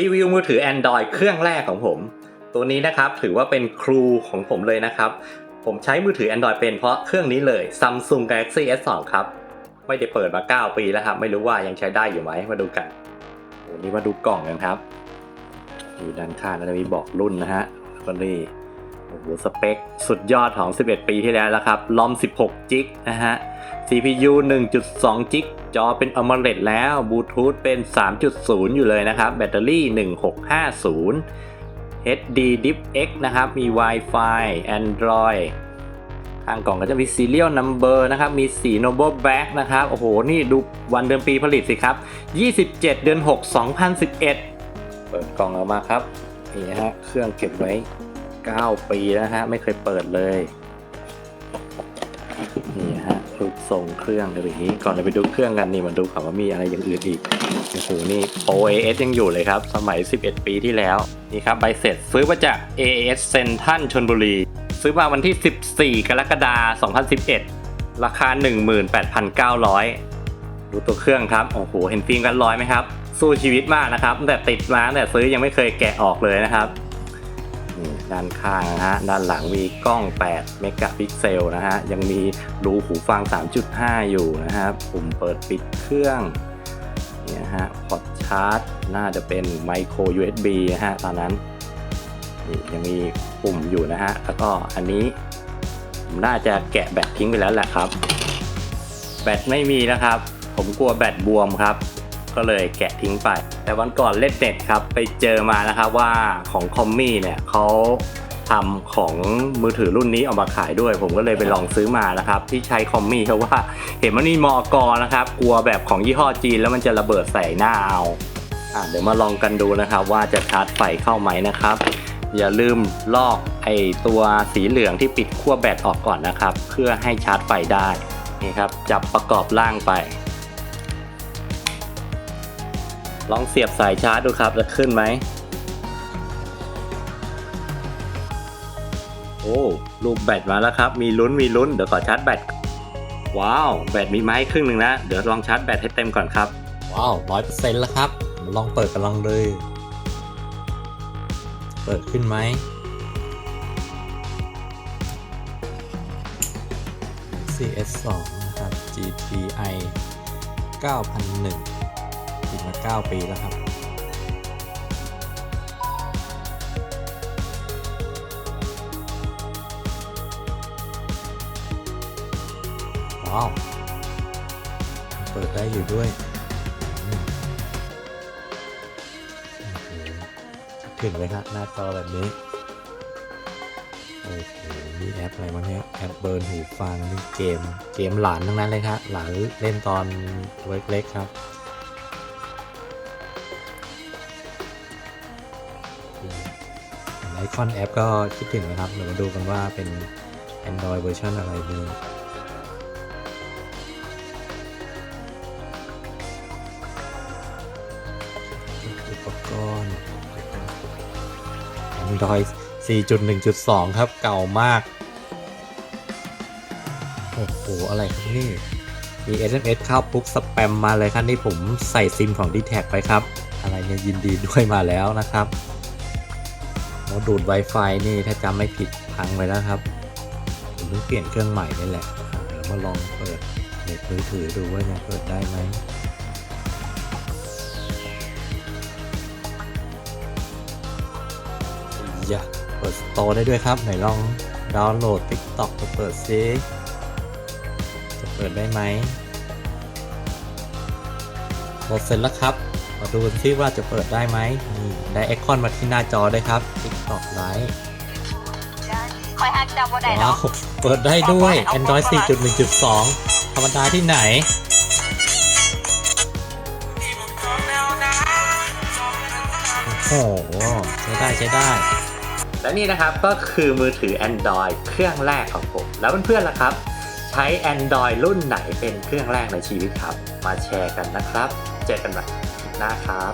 รีวิวมือถือ Android เครื่องแรกของผม ตัวนี้นะครับถือว่าเป็นครูของผมเลยนะครับ ผมใช้มือถือ Android เป็นเพราะเครื่องนี้เลย Samsung Galaxy S2 ครับ ไม่ได้เปิดมา 9 ปีแล้วครับ ไม่รู้ว่ายังใช้ได้อยู่ไหมมาดูกันวันนี้มาดูกล่องกันครับ อยู่ด้านข้างก็จะมีบอกรุ่นนะฮะแล้วก็นี่ โอ้โหสเปค สุดยอดของ 11 ปีที่แล้วแล้วครับลอม 16 จิกนะฮะ CPU 1.2 จิกจอเป็น AMOLED แล้วบลูทูธเป็น 3.0 อยู่เลยนะครับ แบตเตอรี่ 1650 HDDipX นะครับ มี Wi-Fi Android ข้างกล่องก็จะมี Serial Number นะครับ มีสี Noble Black นะครับ โอ้โห นี่ดูวันเดือนปีผลิตสิครับ 27 เดือน 6 2011 เปิดกล่องออกมาครับ นี่ฮะ เครื่องเก็บไว้ 9 ปีแล้วฮะ ไม่เคยเปิดเลย นี่ฮะรูปทรงเครื่องเป็นอย่างนี้ ก่อนจะไปดูเครื่องกันนี่มาดูก่อนว่ามีอะไรอย่างอื่นอีกโอ้โหนี่ OAS ยังอยู่เลยครับ สมัย 11 ปีที่แล้ว นี่ครับใบเสร็จซื้อมาจาก AS Central ชนบุรี ซื้อมาวันที่ 14 กรกฎาคม 2011 ราคา 18,900 ดูตัวเครื่องครับ โอ้โห เห็นฟิล์มกันร้อยไหมครับ สู้ชีวิตมากนะครับ แต่ติดมาแต่ซื้อยังไม่เคยแกะออกเลยนะครับ นี่ด้านข้างนะฮะ ด้านหลังมีกล้อง 8 เมกะพิกเซลนะฮะ ยังมีรูหูฟัง 3.5 อยู่นะครับ ปุ่มเปิดปิดเครื่องนี่นะฮะพอร์ตชาร์จ น่าจะเป็นไมโคร USB นะฮะ ตอนนั้นนี่ยังมีปุ่มอยู่นะฮะ แล้วก็อันนี้ผมน่าจะแกะแบตทิ้งไปแล้วแหละครับ แบตไม่มีนะครับ ผมกลัวแบตบวมครับ ก็เลยแกะทิ้งไป แต่วันก่อนเล่นเน็ตครับไปเจอมานะครับว่าของคอมมี่เนี่ยเขาทำของมือถือรุ่นนี้ออกมาขายด้วย ผมก็เลยไปลองซื้อมานะครับ ที่ใช้คอมมี่เพราะว่าเห็นมันมีมอกรนะครับ กลัวแบบของยี่ห้อจีนแล้วมันจะระเบิดใส่หน้าเอาอะเดี๋ยวมาลองกันดูนะครับ ว่าจะชาร์จไฟเข้าไหมนะครับ อย่าลืมลอกไอตัวสีเหลืองที่ปิดขั้วแบตออกก่อนนะครับ เพื่อให้ชาร์จไฟได้นี่ครับจับประกอบร่างไป ลองเสียบสายชาร์จดูครับจะขึ้นไหม โอ้รูปแบตมาแล้วครับ มีลุ้นมีลุ้นเดี๋ยวขอชาร์จแบต ว้าว แบตมีไม้ครึ่งหนึ่งนะ เดี๋ยวลองชาร์จแบตให้เต็มก่อนครับ ว้าวร้อยเปอร์เซ็นต์แล้วครับ ลองเปิดกันลองเลย เปิดขึ้นไหม CS2 นะครับ GTI 9001 ติดมา 9 ปีแล้วครับ ว้าว เปิดได้อยู่ด้วยอืมโอ้โหขึ้นเลยครับหน้าจอแบบนี้ โอ้โหมีแอปอะไรบ้างเนี่ยแอปเบิร์นหูฟังนี่เกม เกมหลานทั้งนั้นเลยครับหลานเล่นตอนเล็กๆครับ ไอคอนแอปก็คิดถึงนะครับ เดี๋ยวมาดูกันว่าเป็น Android เวอร์ชันอะไรดีอุปกรณ์ Android 4.1.2 ครับเก่ามาก โอ้โห อะไรครับนี่มี SMS เข้าปุ๊บสแปมมาเลยครับนี่ผมใส่ซิมของ d t แทไปครับ อะไรเนี่ยยินดีด้วยมาแล้วนะครับ ดูด Wi-Fi นี่ถ้าจำไม่ผิดพังไปแล้วครับผมเพิ่งเปลี่ยนเครื่องใหม่นี่แหละเดี๋ยวมาลองเปิดเน็ตมือถือดูว่ายังเปิดได้ไหมอย่าเปิดสโตร์ได้ด้วยครับ ไหนลองดาวน์โหลด TikTok มาเปิดซิจะเปิดได้ไหมโหลดเสร็จแล้วครับ มาดูกันซิว่าจะเปิดได้ไหมนี่ได้ไอคอนมาที่หน้าจอได้วยค รับ TikTok Lite คอยหักจำว่าได้ว้าเนาะวเปิดได้ด้วย Android 4.1.2 ธรรมดาที่ไหน โอ้โห ใช้ได้ใช้ได้ และนี่นะครับก็คือมือถือ Android เครื่องแรกของผม แล้วเพื่อนๆล่ะครับ ใช้ Android รุ่นไหนเป็นเครื่องแรกในชีวิตครับ มาแชร์กันนะครับ เจอกันใหม่คลิปหน้าครับ